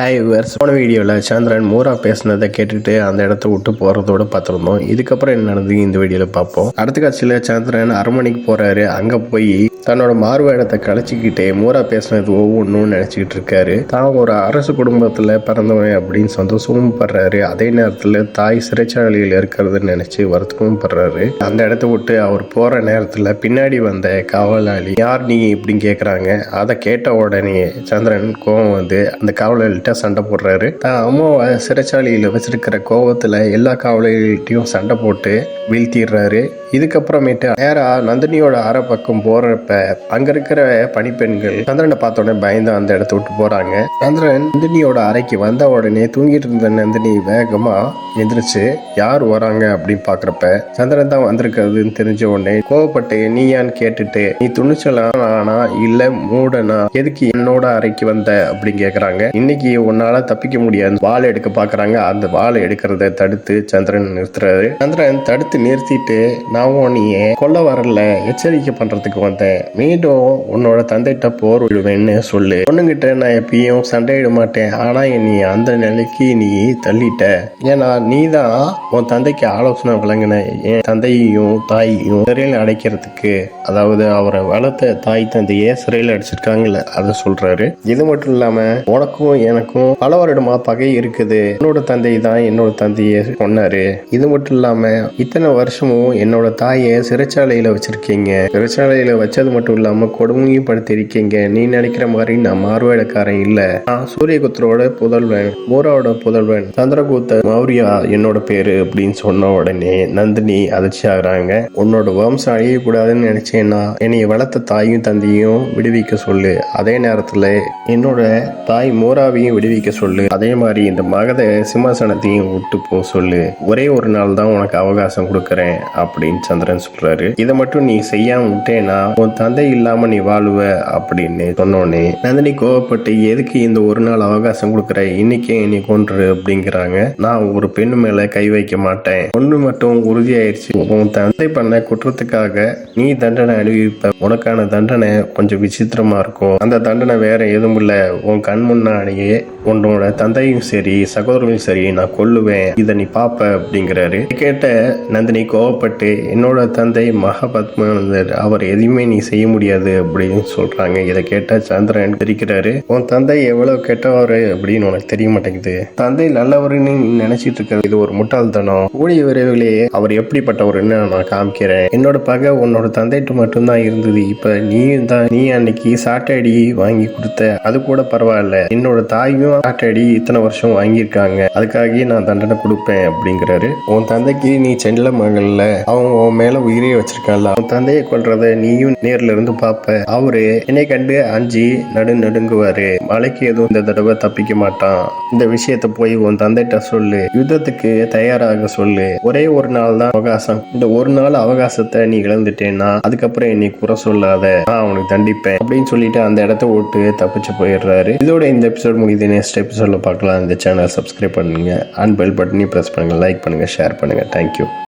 Hi verse போன வீடியோவில் சந்திரன் மூரா பேசுனதை கேட்டுட்டு அந்த இடத்த விட்டு போகிறதோட பார்த்துருந்தோம். இதுக்கப்புறம் என்ன நடந்தது இந்த வீடியோவில் பார்ப்போம். அடுத்த காட்சியில் சந்திரன் அரண்மனைக்கு போகிறாரு அங்கே போய் தன்னோட மார்வேடத்தை கழிச்சிக்கிட்டே மூரா பேசினது ஒவ்வொன்றும் நினச்சிக்கிட்டு இருக்காரு தான் ஒரு அரசு குடும்பத்தில் பிறந்தவன் அப்படின்னு சந்தோஷமும் படுறாரு. அதே நேரத்தில் தாய் சிறைச்சாலையில் இருக்கிறது நினச்சி வருத்தமும் படுறாரு. அந்த இடத்த விட்டு அவர் போகிற நேரத்தில் பின்னாடி வந்த காவலாளி யார் நீ? இப்படின்னு கேட்குறாங்க அதை கேட்ட உடனே சந்திரன் கோவம் வந்து அந்த காவலாளிகிட்ட சண்டை போடுறாரு. தான் அம்மாவை சிறைச்சாலையில் வச்சிருக்கிற கோவத்தில் எல்லா காவலாளிகிட்டையும் சண்டை போட்டு வீழ்த்திடுறாரு. இதுக்கப்புறமேட்டு நேரா நந்தினியோட அரை பக்கம் போறப்ப அங்க இருக்கிற பணிப்பெண்கள் சந்திரனை பார்த்த உடனே பயந்து அந்த இடத்த விட்டு போறாங்க. சந்திரன் நந்தினியோட அறைக்கு வந்த உடனே தூங்கிட்டு இருந்த நந்தினி வேகமா எந்திரிச்சு யார் வராங்க? அப்படின்னு பாக்குறப்ப சந்திரன் தான் வந்திருக்கிறதுன்னு தெரிஞ்ச உடனே கோவப்பட்டு நீயான்னு கேட்டுட்டு? நீ துணிச்சலாம் ஆனா இல்ல மூடனா? எதுக்கு என்னோட அறைக்கு வந்த? அப்படின்னு கேக்குறாங்க. இன்னைக்கு உன்னால தப்பிக்க முடியாது. வாழை எடுக்க பாக்குறாங்க. அந்த வாழை எடுக்கிறத தடுத்து சந்திரன் நிறுத்துறாரு. சந்திரன் தடுத்து நிறுத்திட்டு நான் உன்னையே கொல்ல வரல எச்சரிக்கை பண்றதுக்கு வந்தேன். மீண்டும் உன்னோட தந்தைகிட்ட போர் விடுவேன்னு சொல்லு. பொண்ணுங்கிட்ட நான் எப்பயும் சண்டையிட மாட்டேன். ஆனா என்னை அந்த நிலைக்கு நீ தள்ளிட்ட. ஏன்னா நீ தான் உன் தந்தைக்கு ஆலோசனை வழங்கின என் தந்தையையும் தாயையும் சிறையில் அடைக்கிறதுக்கு. அதாவது அவரை வளர்த்த தாய் தந்தையே சிறையில் அடிச்சிருக்காங்கல்ல அதை சொல்றாரு. இது மட்டும் இல்லாம உனக்கும் எனக்கும் பல வருடமா பகை இருக்குது. என்னோட தந்தை தான் என்னோட தந்தையை கொன்னாரு இது மட்டும் இல்லாம இத்தனை வருஷமும் என்னோட தாயை சிறைச்சாலையில் வச்சிருக்கீங்க. சிறைச்சாலையில் வச்சது மட்டும் இல்லாமல் கொடுமையும் படுத்திருக்கீங்க நீ நினைக்கிற மாதிரி நான் மார்வேடக்காரன் இல்லை. நான் சூரியகுத்தரோட புதல்வன் மூராவோட புதல்வன் சந்திரகுப்த மௌரியா என்னோட பேரு அப்படின்னு சொன்ன உடனே நந்தினி அதிர்ச்சி ஆகுறாங்க உன்னோட வம்சம் அழியக்கூடாதுன்னு நினைச்சேன்னா என்னைய வளர்த்த தாயும் தந்தையும் விடுவிக்க சொல்லு. அதே நேரத்தில் என்னோட தாய் மோராவையும் விடுவிக்க சொல்லு. அதே மாதிரி இந்த மகத சிம்மாசனத்தையும் விட்டு போ சொல்லு. ஒரே ஒரு நாள் தான் உனக்கு அவகாசம் கொடுக்குறேன் அப்படின்னு சந்திரன் சொல்றாரு. இதை மட்டும் நீ செய்யாம விட்டேனா உன் தந்தை இல்லாம நீ வாழ்வ அப்படின்னு சொன்னோடனே நந்தினி கோவப்பட்டு எதுக்கு இந்த ஒரு நாள் அவகாசம் கொடுக்குற? இன்னைக்கே நீ கொன்று அப்படிங்கிறாங்க. நான் ஒரு பெண் மேல கை வைக்க மாட்டேன். ஒண்ணு மட்டும் உறுதியாயிருச்சு. உன் தந்தை பண்ண குற்றத்துக்காக நீ தண்டனை அனுபவிப்ப. உனக்கான தண்டனை கொஞ்சம் விசித்திரமா இருக்கும். அந்த தண்டனை வேற எதுவும் இல்ல. உன் கண் முன்னாடியே உன்னோட தந்தையும் சரி சகோதரரும் சரி நான் கொல்லுவேன். இதை நீ பாப்ப அப்படிங்கிறாரு. கேட்ட நந்தினி கோவப்பட்டு என்னோட தந்தை மகாபத்மானந்தர் அவர் எதையுமே நீ செய்ய முடியாது அப்படின்னு சொல்கிறாங்க இதை கேட்டால் சந்திரன் தெரிக்கிறாரு உன் தந்தை எவ்வளோ கெட்டவர்? அப்படின்னு உனக்கு தெரிய மாட்டேங்குது. தந்தை நல்லவர்னு நீ நினைச்சிட்டு இருக்கிறது இது ஒரு முட்டாள்தனம். கூடிய விரைவிலேயே அவர் எப்படிப்பட்டவர்னு நான் காமிக்கிறேன்? என்னோட பகை உன்னோட தந்தைட்டு மட்டும்தான் இருந்தது. இப்போ நீ தான் நீ அன்னைக்கு சாட்டடி வாங்கி கொடுத்த அது கூட பரவாயில்ல. என்னோட தாயும் சாட்டடி இத்தனை வருஷம் வாங்கியிருக்காங்க. அதுக்காகவே நான் தண்டனை கொடுப்பேன் அப்படிங்கிறாரு. உன் தந்தைக்கு நீ செல்ல மகள்ல அவன் உன் மேல உயிரையே வச்சிருக்கான்ல. உன் தந்தையை கொல்றத நீயும் நேர்ல இருந்து பார்ப்ப. அவரு என்னை கண்டு அஞ்சு நடு நடுங்குவாரு. மலைக்கு எதுவும் இந்த தடவை தப்பிக்க மாட்டான். இந்த விஷயத்த போய் உன் தந்தைகிட்ட சொல்லு. யுத்தத்துக்கு தயாராக சொல்லு. ஒரே ஒரு நாள் தான் அவகாசம். இந்த ஒரு நாள் அவகாசத்தை நீ இழந்துட்டேன்னா அதுக்கப்புறம் என்னை குறை சொல்லாத. நான் அவனுக்கு தண்டிப்பேன். அப்படின்னு சொல்லிட்டு அந்த இடத்த விட்டு தப்பிச்சு போயிடுறாரு. இதோட இந்த எபிசோட் முடியுது. நெக்ஸ்ட் எபிசோட்ல பார்க்கலாம். இந்த சேனல் சப்ஸ்கிரைப் பண்ணுங்க. அண்ட் பெல் பட்டனையும் ப்ரெஸ் பண்ணுங்க. லைக் பண்ணுங்க. ஷேர் பண்ணுங்க. Thank you